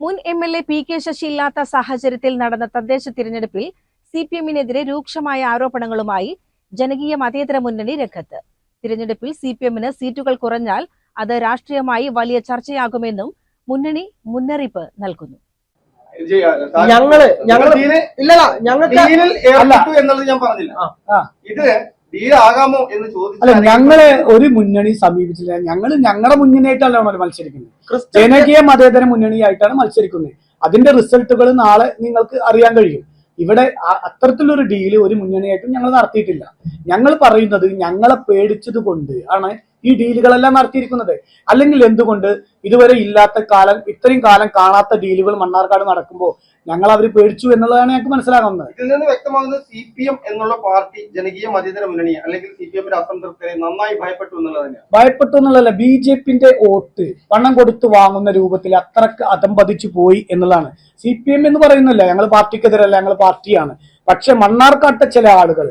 മുൻ M L A P K Sasi ഇല്ലാത്ത സാഹചര്യത്തിൽ നടന്ന തദ്ദേശ തിരഞ്ഞെടുപ്പിൽ സി പി എമ്മിനെതിരെ രൂക്ഷമായ ആരോപണങ്ങളുമായി ജനകീയ മതേതര മുന്നണി രംഗത്ത്. തിരഞ്ഞെടുപ്പിൽ സി പി എമ്മിന് സീറ്റുകൾ കുറഞ്ഞാൽ അത് രാഷ്ട്രീയമായി വലിയ ചർച്ചയാകുമെന്നും മുന്നണി മുന്നറിയിപ്പ് നൽകുന്നു. ഞങ്ങൾ ഞങ്ങൾ ഇല്ലല്ല ഞങ്ങൾക്ക് ഡീലിൽ ഏർപ്പെട്ടു എന്നുള്ളത് ഞാൻ പറഞ്ഞില്ല. ഇത് ഡീൽ ആകാമോ എന്ന് അല്ല ചോദിച്ചാൽ ഞങ്ങൾ ഒരു മുന്നണി സമീപിച്ചില്ല. ഞങ്ങൾ ഞങ്ങളുടെ മുന്നണിയായിട്ടല്ല മത്സരിക്കുന്നത്. ജനകീയ മതേതര മുന്നണിയായിട്ടാണ് മത്സരിക്കുന്നത്. അതിന്റെ റിസൾട്ടുകൾ നാളെ നിങ്ങൾക്ക് അറിയാൻ കഴിയും. ഇവിടെ അത്തരത്തിലൊരു ഡീൽ ഒരു മുന്നണിയായിട്ടും ഞങ്ങൾ നടത്തിയിട്ടില്ല. ഞങ്ങൾ പറയുന്നത് ഞങ്ങളെ പേടിച്ചത് കൊണ്ട് ആണ് ഈ ഡീലുകളെല്ലാം നടത്തിയിരിക്കുന്നത്. അല്ലെങ്കിൽ എന്തുകൊണ്ട് ഇതുവരെ ഇല്ലാത്ത കാലം ഇത്രയും കാലം കാണാത്ത ഡീലുകൾ മണ്ണാർക്കാട് നടക്കുമ്പോൾ ഞങ്ങൾ അവർ പേടിച്ചു എന്നുള്ളതാണ് ഞങ്ങൾക്ക് മനസ്സിലാകുന്നത്. ഇതിൽ നിന്ന് വ്യക്തമാകുന്നത് സി പി എം എന്നുള്ള പാർട്ടി ജനകീയ മതേതര മുന്നണി അല്ലെങ്കിൽ സി പി എമ്മിന്റെ അസംതൃപ്തരെ നന്നായി ഭയപ്പെട്ടു എന്നുള്ളതാണ് ഭയപ്പെട്ടു എന്നുള്ളതല്ല ബി ജെ പിന്റെ വോട്ട് പണം കൊടുത്ത് വാങ്ങുന്ന രൂപത്തിൽ അത്രയ്ക്ക് അതമ്പതിച്ചു പോയി എന്നുള്ളതാണ്. സി പി എം എന്ന് പറയുന്നില്ല ഞങ്ങൾ പാർട്ടിക്കെതിരല്ല ഞങ്ങൾ പാർട്ടിയാണ്. പക്ഷെ മണ്ണാർക്കാട്ട ചില ആളുകൾ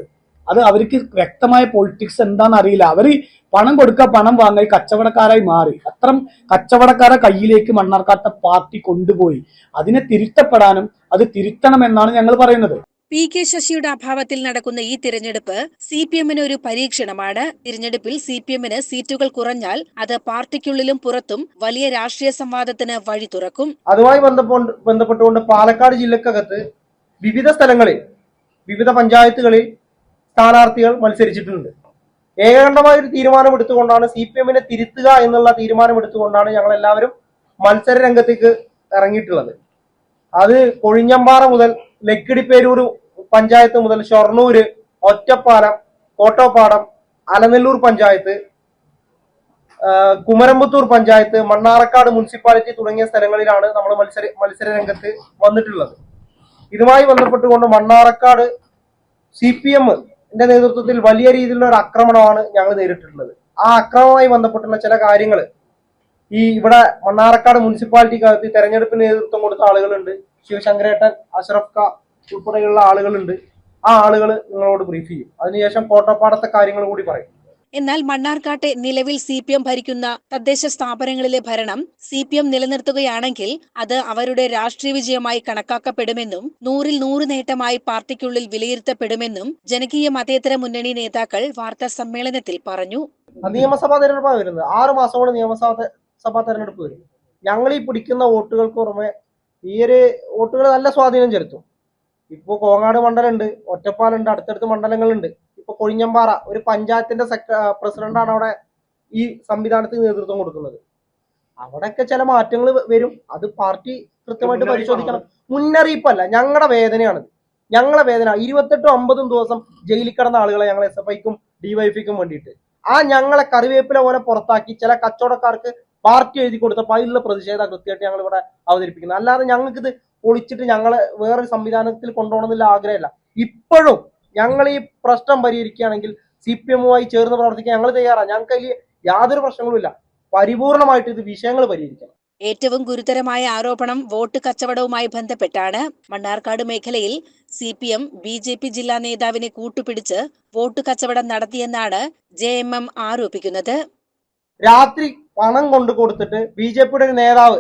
അത് അവർക്ക് വ്യക്തമായ പൊളിറ്റിക്സ് എന്താണെന്ന് അറിയില്ല അവർ പണം കൊടുക്കുക പണം വാങ്ങി കച്ചവടക്കാരായി മാറി. അത്ര കച്ചവടക്കാരെ കയ്യിലേക്ക് മണ്ണാർക്കാട്ട പാർട്ടി കൊണ്ടുപോയി. അതിനെ തിരുത്തപ്പെടാനും അത് തിരുത്തണമെന്നാണ് ഞങ്ങൾ പറയുന്നത്. പി കെ ശശിയുടെ അഭാവത്തിൽ നടക്കുന്ന ഈ തിരഞ്ഞെടുപ്പ് സി പി എമ്മിന് ഒരു പരീക്ഷണമാണ്. തിരഞ്ഞെടുപ്പിൽ സി പി എമ്മിന് സീറ്റുകൾ കുറഞ്ഞാൽ അത് പാർട്ടിക്കുള്ളിലും പുറത്തും വലിയ രാഷ്ട്രീയ സംവാദത്തിന് വഴി തുറക്കും. അതുമായി ബന്ധപ്പെട്ട് ബന്ധപ്പെട്ടുകൊണ്ട് പാലക്കാട് ജില്ലക്കകത്ത് വിവിധ സ്ഥലങ്ങളിൽ വിവിധ പഞ്ചായത്തുകളിൽ സ്ഥാനാർത്ഥികൾ മത്സരിച്ചിട്ടുണ്ട്. ഏകകണ്ഠമായ ഒരു തീരുമാനം എടുത്തുകൊണ്ടാണ് സി പി എമ്മിനെ തിരുത്തുക എന്നുള്ള തീരുമാനം എടുത്തുകൊണ്ടാണ് ഞങ്ങൾ എല്ലാവരും മത്സര രംഗത്തേക്ക് ഇറങ്ങിയിട്ടുള്ളത്. അത് കൊഴിഞ്ഞമ്പാറ മുതൽ ലക്കിടിപ്പേരൂർ പഞ്ചായത്ത് മുതൽ ഷൊർണൂര് ഒറ്റപ്പാലം കോട്ടോപ്പാടം അലനെല്ലൂർ പഞ്ചായത്ത് കുമരമ്പത്തൂർ പഞ്ചായത്ത് മണ്ണാറക്കാട് മുനിസിപ്പാലിറ്റി തുടങ്ങിയ സ്ഥലങ്ങളിലാണ് നമ്മൾ മത്സര മത്സര രംഗത്ത് വന്നിട്ടുള്ളത്. ഇതുമായി ബന്ധപ്പെട്ടുകൊണ്ട് മണ്ണാറക്കാട് സി പി എമ്മിന്റെ നേതൃത്വത്തിൽ വലിയ രീതിയിലുള്ള ഒരു ആക്രമണമാണ് ഞങ്ങൾ നേരിട്ടിട്ടുള്ളത്. ആ ആക്രമണവുമായി ബന്ധപ്പെട്ടുള്ള ചില കാര്യങ്ങൾ ഈ ഇവിടെ മണ്ണാറക്കാട് മുനിസിപ്പാലിറ്റിക്കകത്ത് തെരഞ്ഞെടുപ്പിന് നേതൃത്വം കൊടുത്ത ആളുകളുണ്ട്. ശിവശങ്കരേട്ടൻ അഷറഫ് ക ഉൾപ്പെടെയുള്ള ആളുകളുണ്ട്. ആ ആളുകൾ നിങ്ങളോട് ബ്രീഫ് ചെയ്യും. അതിനുശേഷം കോട്ടപ്പാടത്തെ കാര്യങ്ങൾ കൂടി പറയും. എന്നാൽ മണ്ണാർക്കാട്ടെ നിലവിൽ സി പി എം ഭരിക്കുന്ന തദ്ദേശ സ്ഥാപനങ്ങളിലെ ഭരണം സി പി എം നിലനിർത്തുകയാണെങ്കിൽ അത് അവരുടെ രാഷ്ട്രീയ വിജയമായി കണക്കാക്കപ്പെടുമെന്നും നൂറിൽ നൂറ് നേട്ടമായി പാർട്ടിക്കുള്ളിൽ വിലയിരുത്തപ്പെടുമെന്നും ജനകീയ മതേതര മുന്നണി നേതാക്കൾ വാർത്താ സമ്മേളനത്തിൽ പറഞ്ഞു. നിയമസഭാ തെരഞ്ഞെടുപ്പാണ് വരുന്നത്. ആറ് മാസമാണ് നിയമസഭാ തെരഞ്ഞെടുപ്പ് വരും. ഞങ്ങൾ ഈ പിടിക്കുന്ന വോട്ടുകൾക്ക് പുറമെ ഈ ഒരു വോട്ടുകൾ നല്ല സ്വാധീനം ചെലുത്തും. ഇപ്പോൾ കോങ്ങാട് മണ്ഡലമുണ്ട് ഒറ്റപ്പാലുണ്ട് അടുത്തടുത്ത് മണ്ഡലങ്ങളുണ്ട്. ഇപ്പൊ കൊഴിഞ്ഞമ്പാറ ഒരു പഞ്ചായത്തിന്റെ പ്രസിഡന്റ് പ്രസിഡന്റാണ് അവിടെ ഈ സംവിധാനത്തിന് നേതൃത്വം കൊടുക്കുന്നത്. അവിടെയൊക്കെ ചില മാറ്റങ്ങൾ വരും. അത് പാർട്ടി കൃത്യമായിട്ട് പരിശോധിക്കണം. മുന്നറിയിപ്പല്ല. ഞങ്ങളുടെ വേദനയാണിത് ഞങ്ങളെ വേദന. ഇരുപത്തെട്ടും അമ്പതും ദിവസം ജയിലിൽ കിടന്ന ആളുകളെ ഞങ്ങൾ എസ് എഫ് ഐക്കും ഡിവൈഎഫിക്കും വേണ്ടിയിട്ട്. ആ ഞങ്ങളെ കറിവേപ്പില പോലെ പുറത്താക്കി ചില കച്ചവടക്കാർക്ക് പാർട്ടി എഴുതി കൊടുത്തപ്പോൾ അതിലുള്ള പ്രതിഷേധ കൃത്യമായിട്ട് ഞങ്ങൾ ഇവിടെ അവതരിപ്പിക്കുന്നത് അല്ലാതെ ഞങ്ങൾക്ക് ഇത് പൊളിച്ചിട്ട് ഞങ്ങളെ വേറൊരു സംവിധാനത്തിൽ കൊണ്ടുപോകണമെന്നില്ല ആഗ്രഹമില്ല. ഇപ്പോഴും ഞങ്ങൾ ഈ പ്രശ്നം പരിഹരിക്കുകയാണെങ്കിൽ സി പി എമ്മുമായി ചേർന്ന് പ്രവർത്തിക്കാൻ ഞങ്ങൾ തയ്യാറാണ്. ഞങ്ങൾക്ക് അതിൽ യാതൊരു പ്രശ്നങ്ങളുമില്ല പരിപൂർണമായിട്ട് ഇത് വിഷയങ്ങൾ പരിഹരിക്കണം. ഏറ്റവും ഗുരുതരമായ ആരോപണം വോട്ട് കച്ചവടവുമായി ബന്ധപ്പെട്ടാണ്. മണ്ണാർക്കാട് മേഖലയിൽ C P M B J P ജില്ലാ നേതാവിനെ കൂട്ടുപിടിച്ച് വോട്ട് കച്ചവടം നടത്തിയെന്നാണ് ജെ എം എം ആരോപിക്കുന്നത്. രാത്രി പണം കൊണ്ടു കൊടുത്തിട്ട് ബി ജെ പിയുടെ ഒരു നേതാവ്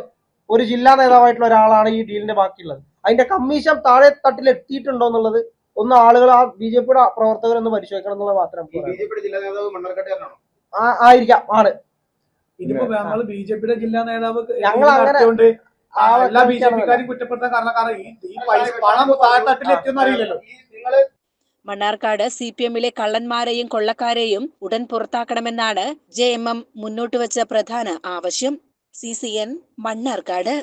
ഒരു ജില്ലാ നേതാവായിട്ടുള്ള ഒരാളാണ് ഈ ഡീലിന്റെ ബാക്കിയുള്ളത്. അതിന്റെ കമ്മീഷൻ താഴെ തട്ടിൽ എത്തിയിട്ടുണ്ടോ എന്നുള്ളത് ഒന്ന് ആളുകൾ ആ ബി ജെ പിയുടെ പ്രവർത്തകരൊന്ന് പരിശോധിക്കണം എന്നുള്ളത് മാത്രം ബി ജെ പിയുടെ ജില്ലാ നേതാവ് മണ്ണാർക്കാട്ടുകാരനാണോ? ആ- ആയിരിക്കാം ആണ്. ഇതിപ്പോ ഞങ്ങൾ ബി ജെ പിയുടെ ജില്ലാ നേതാവ് ഞങ്ങൾ അങ്ങനെ എല്ലാ ബി ജെ പിക്കാരും കുറ്റപ്പെടുത്താൻ കാരണം കാരണം ഈ പൈസ പണം താഴെത്തട്ടിൽ എത്തിയെന്ന് അറിയില്ലല്ലോ. ഈ നിങ്ങൾ മണ്ണാർക്കാട് സി പി എമ്മിലെ കള്ളന്മാരെയും കൊള്ളക്കാരെയും ഉടൻ പുറത്താക്കണമെന്നാണ് ജെ എം എം മുന്നോട്ടുവച്ച പ്രധാന ആവശ്യം. C C N Mannarkkad.